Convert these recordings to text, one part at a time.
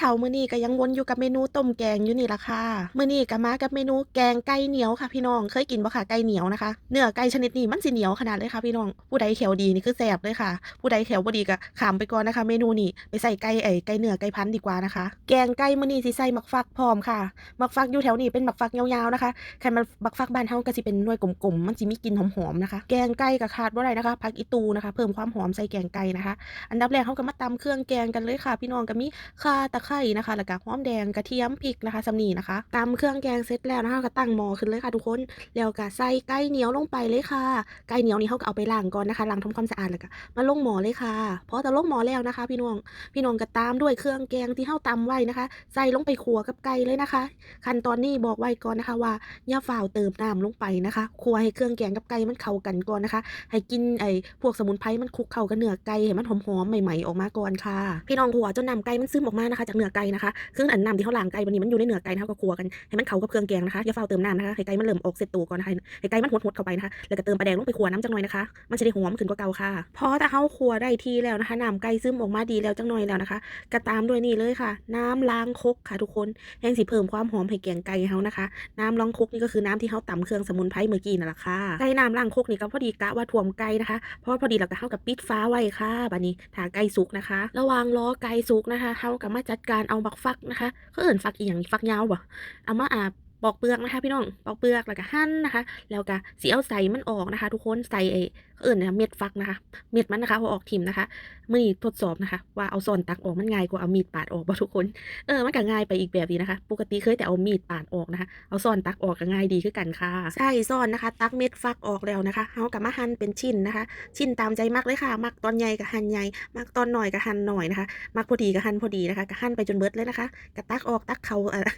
ข้าวมื้อนี้ก็ยังวนอยู่กับเมนูต้มแกงอยู่นี่ล่ะค่ะมื้อนี้ก็มากับเมนูแกงไก่เหนียวค่ะพี่น้องเคยกินบ่คะไก่เหนียวนะคะเนื้อไก่ชนิดนี้มันสิเหนียวขนาดเลยค่ะพี่น้องผู้ใดแขวดีนี่คือแซ่บเลยค่ะ ผู้ใดแขวบ่ดีก็ขามไปก่อนนะคะ เมนูนี้ไปใส่ไก่ไอ้ไก่เนื้อไก่พันดีกว่านะคะ แกงไก่มื้อนี้สิใส่หมักฟักพร้อมค่ะหมักฟักอยู่แถวนี้เป็นหมักฟักยาวๆนะคะใคันมันหมักฟักบ้านเฮาก็สิเป็นหน่วยกลมๆมันสิมีกลิ่นหอมๆนะคะ แกงไก่ก็ขาดบ่ได้นะคะผักอีตูนะคะ เพิ่มความหอมใส่แกงไก่นะคะ อันดับแรกเขาก็มาตำเครื่องแกงกันเลยค่ะ พี่น้องก็มีข่าตะไคร้นะคะ แล้วก็หอมแดงกระเทียมพริกนะคะสำนีนะคะตำเครื่องแกงเสร็จแล้วนะคะก็ตั้งหม้อขึ้นเลยค่ะทุกคน แล้วก็ใส่ไก่เหนียวลงไปเลยค่ะ ไก่เหนียวนี่เขาก็เอาไปล้างก่อนนะคะล้างทำความสะอาดแล้วก็มาลงหม้อเลยค่ะพอจะลงหม้อแล้วนะคะ พี่น้อง พี่น้องก็ตามด้วยเครื่องแกงที่เขาตำไว้นะคะ ใส่ลงไปขัวกับไก่เลยนะคะ ขั้นตอนนี้บอกไว้ก่อนนะคะว่าอย่าฝ่าวเติมน้ำลงไปนะคะคั่วให้เครื่องแกงกับไก่มันเข้ากันก่อนนะคะ ให้กินไอ้พวกสมุนไพรมันคลุกเข้ากับเนื้อไก่ให้มันหอมๆใหม่ๆออกมาก่อนค่ะ พี่น้องขัวจนน้ำไก่มันซึมออกมานะคะจากเนื้อไก่นะคะซึ่งอันน้ำที่เขาล้างไก่วันนี้มันอยู่ในเนื้อไก่นะคะก็ขัวกันให้มันเข้ากับเครื่องแกงนะคะอย่าเฝ้าเติมน้ำนะคะให้ไก่มันเริ่มออกเสร็จตัวก่อนนะคะให้ไก่มันหดๆเข้าไปนะคะแล้วก็เติมปลาแดงลงไปขัวน้ำจังหน่อยนะคะ มันจะได้หอมขึ้นกว่าเก่าค่ะพอถ้าเขาขัวได้ทีแล้วนะคะน้ำไก่ซึมออกมาดีแล้วจังหน่อยแล้วนะคะก็ตามด้วยนี่เลยค่ะ น้ำล้างคกค่ะทุกคนแห้งสิเพิ่มความหอมให้แกงไก่เขานะคะ น้ำล้างคกนี่ก็คือน้ำที่เขาตำเครื่องสมุนไพรเมื่อกี้นั่นแหละค่ะไก่น้ำล้างคกนี่ก็พอดีกะว่าถ่วมไก่นะคะเพราะพอดีเราก็เข้ากับปิดฟ้าไว้ค่ะบัดนี้ถ้าไก่สุกนะคะ ระว่างรอไก่สุกนะคะเขากับมาจัดการเอาบักฟักนะคะเขาเอิ่นฟักอีหยังฟักยาวบ่เอามาอาบ ปอกเปลือกนะคะ พี่น้องปอกเปลือกแล้วก็หั่นนะคะ แล้วก็สีเอาใส่มันออกนะคะ ทุกคนใส่ไอ้เขาเอิ่นนะเม็ดฟักนะคะ เม็ดมันนะคะพอออกทิมนะคะมือนี้ทดสอบนะคะ ว่าเอาซอนตักออกมันง่ายกว่าเอามีดปาดออกบ่ทุกคนเออมันก็ง่ายไปอีกแบบนี้นะคะ ปกติเคยแต่เอามีดปาดออกนะคะ เอาซอนตักออกก็ง่ายดีคือกันค่ะใช่ซอนนะคะ ตักเม็ดฟักออกแล้วนะคะเอากับมาหั่นเป็นชิ้นนะคะ ชิ้นตามใจมักเลยค่ะมักตอนใหญ่กับหั่นใหญ่มักตอนหน่อยกับหั่นหน่อยนะคะมักพอดีกับหั่นพอดีนะคะก็หั่นไปจนเบิดเลยนะคะก็ตักออกตักเขาเออ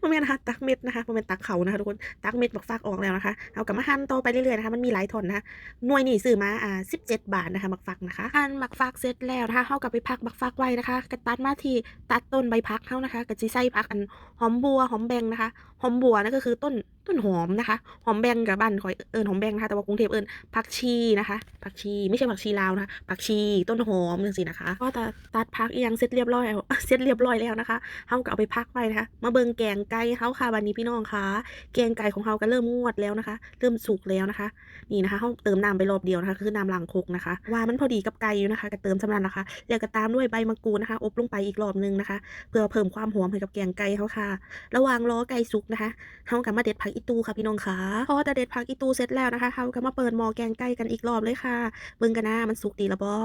บ่แม่นะคะตักเม็ดนะคะบ่แม่นตักเขานะคะทุกคนตักเม็ดบักฟักออกแล้วนะคะเอากับมาหั่นต่อไปเรื่อยๆนะคะมันมีหลายทนนะคะหน่วยนี่ซื้อมาอ่าสิบเจ็ดบาทนะคะบักฟักนะคะหั่นบักฟักเสร็จแล้วนะคะเฮากับไปพักบักฟักไว้นะคะก็ตัดมาที่ตัดต้นใบพักเข้านะคะกระจีใส่พักอันหอมบัวหอมแบงนะคะหอมบัวนั่นก็คือต้นต้นหอมนะคะ หอมแบงกับบ้านข่อยเอิ้นหอมแบงนะคะ แต่ว่ากรุงเทพเอิ้นผักชีนะคะ ผักชีไม่ใช่ผักชีลาวนะคะ ผักชีต้นหอมจังซี่นะคะ ก็ตัดตัดพักอียังเสร็จเรียบร้อยแล้วเสร็จเรียบร้อยแล้วนะคะเฮาก็เอาไปพักไว้นะคะ มาเบิงแกงไก่เฮาค่ะวันนี้พี่น้องค่ะ แกงไก่ของเราก็เริ่มงวดแล้วนะคะ เริ่มสุกแล้วนะคะ นี่นะคะเขาเติมน้ำไปรอบเดียวนะคะ คือน้ำล้างคกนะคะ ว่ามันพอดีกับไก่อยู่นะคะ ก็เติมสำนันนะคะ แล้วก็ตามด้วยใบมะกรูดนะคะ อบลงไปอีกรอบนึงนะคะ เพื่อเพิ่มความหอมให้กับแกงไก่เขาค่ะ ระหว่างรอไก่สุกนะคะเขาก็มาเด็ดผักอีตูค่ะพี่น้องค่ะพอแต่เด็ดผักอีตูเสร็จแล้วนะคะเขาก็มาเปิดหม้อแกงไก่กันอีกรอบเลยค่ะ เบิ่งกันนะมันสุกดีละบอ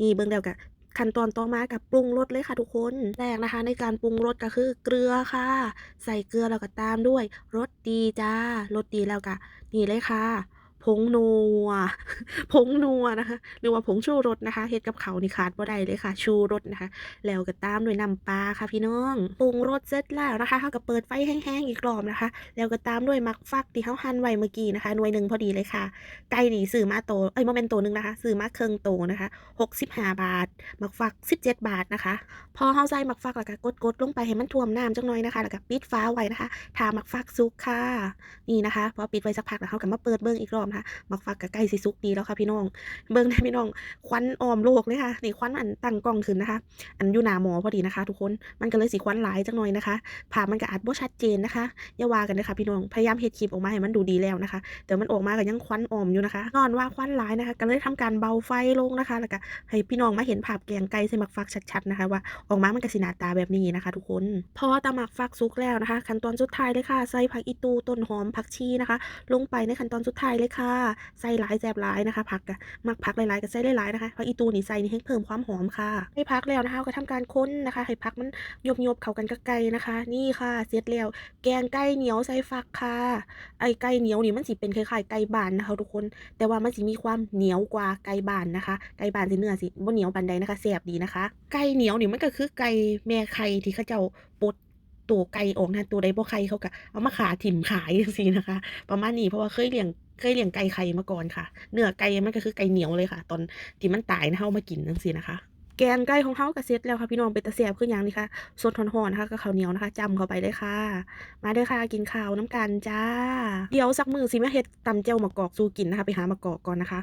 นี่เบิ่งแล้วกะขั้นตอนต่อมากับปรุงรสเลยค่ะทุกคนแรกนะคะ ในการปรุงรสก็คือเกลือค่ะ ใส่เกลือแล้วก็ตามด้วยรสดีจ้ารสดีแล้วก็นี่เลยค่ะ ผงนัวผงนัวนะคะ หรือว่าผงชูรสนะคะเฮ็ดกับเขานี่ขาดบ่ได้เลยค่ะ ชูรสนะคะ แล้วก็ตามด้วยน้ำปลาค่ะพี่น้องปรุงรสเสร็จแล้วนะคะเขาก็เปิดไฟแห้งๆอีกรอบนะคะ แล้วก็ตามด้วยมักฟักที่เขาหั่นไว้เมื่อกี้นะคะ หน่วยหนึ่งพอดีเลยค่ะ ไก่นี่ซื้อมาโตเอ้ยโมเมนโตนึงนะคะซื้อมาเครื่องโตนะคะ65 บาท มักฟัก 17 บาทนะคะ พอเฮาใส่มักฟักแล้วก็กดๆลงไปให้มันท่วมน้ำจังหน่อยนะคะ แล้วก็ปิดฟ้าไว้นะคะทามักฟักสุกค่ะ นี่นะคะ พอปิดไว้สักพักแล้วเฮาก็มาเปิดเบิ่งอีกรอบนะคะมักฟักก็ใกล้สิสุกดีแล้วค่ะพี่น้อง เบิ่งได้พี่น้อง ควันออมโลกเลยค่ะ นี่ควันอันตั้งกล้องขึ้นนะคะ อันอยู่หน้าหมอพอดีนะคะ ทุกคน มันก็เลยสิควันหลายจังหน่อยนะคะภามันก็อาจบ่ชัดเจนนะคะอย่าว่ากันนะคะพี่น้อง พยายามเฮ็ดคลิปออกมาให้มันดูดีแล้วนะคะ แต่มันออกมาก็ยังควันออมอยู่นะคะนอนว่าควันหลายนะคะ ก็เลยทำการเบาไฟลงนะคะ แล้วก็ให้พี่น้องมาเห็นภาพแกงไก่ใส่หมักฟักชัดๆนะคะว่าออกมามันก็สิหน้าตาแบบนี้นะคะ ทุกคน พอตาหมักฟักสุกแล้วนะคะ ขั้นตอนสุดท้ายเลยค่ะ ใส่ผักอีตูต้นหอมผักชีนะคะ ลงไปในขั้นตอนสุดท้ายเลยค่ะใส่หลายแซ่บหลายนะคะผักกะมักผักหลายๆก็ใส่หลายๆนะคะผักอีตูนี่ใส่นี่ให้เพิ่มความหอมค่ะ ให้พักแล้วนะคะก็ทำการค้นนะคะ ให้พักมันยบๆเข้ากันกับไก่นะคะ นี่ค่ะเสร็จแล้วแกงไก่เหนียวใส่ฟักค่ะ ไอไก่เหนียวนี่มันสิเป็นคล้ายๆไก่บานนะคะทุกคน แต่ว่ามันสิมีความเหนียวกว่าไก่บานนะคะ ไก่บานสิเนื้อสิบ่เหนียวปานใดนะคะแซ่บดีนะคะ ไก่เหนียวนี่มันก็คือไก่แม่ไข่ที่เขาเจ้าปดตัวไก่ออกนะตัวใดบ่ไข่เขาก็เอามาขาถิ่มขายจังซี่นะคะ ประมาณนี้เพราะว่าเคยเลี้ยง เคยเลี้ยงไก่ไข่มาก่อนค่ะ เนื้อไก่มันก็คือไก่เหนียวเลยค่ะ ตอนที่มันตายนะเฮามากินจังซี่นะคะแกงไก่ของเฮาก็เซ็ตแล้วค่ะพี่น้องเป็นตาแซ่บคือหยังนี้ค่ะสดร้อนๆนะคะกับข้าวเหนียวนะคะจำเข้าไปเลยค่ะ มาเด้อค่ะกินข้าวน้ำกันจ้า เดี๋ยวสักมือสิแม่เฮ็ดตำเจ้ามะกอกสู่กินนะคะ ไปหามะกอกก่อนนะคะ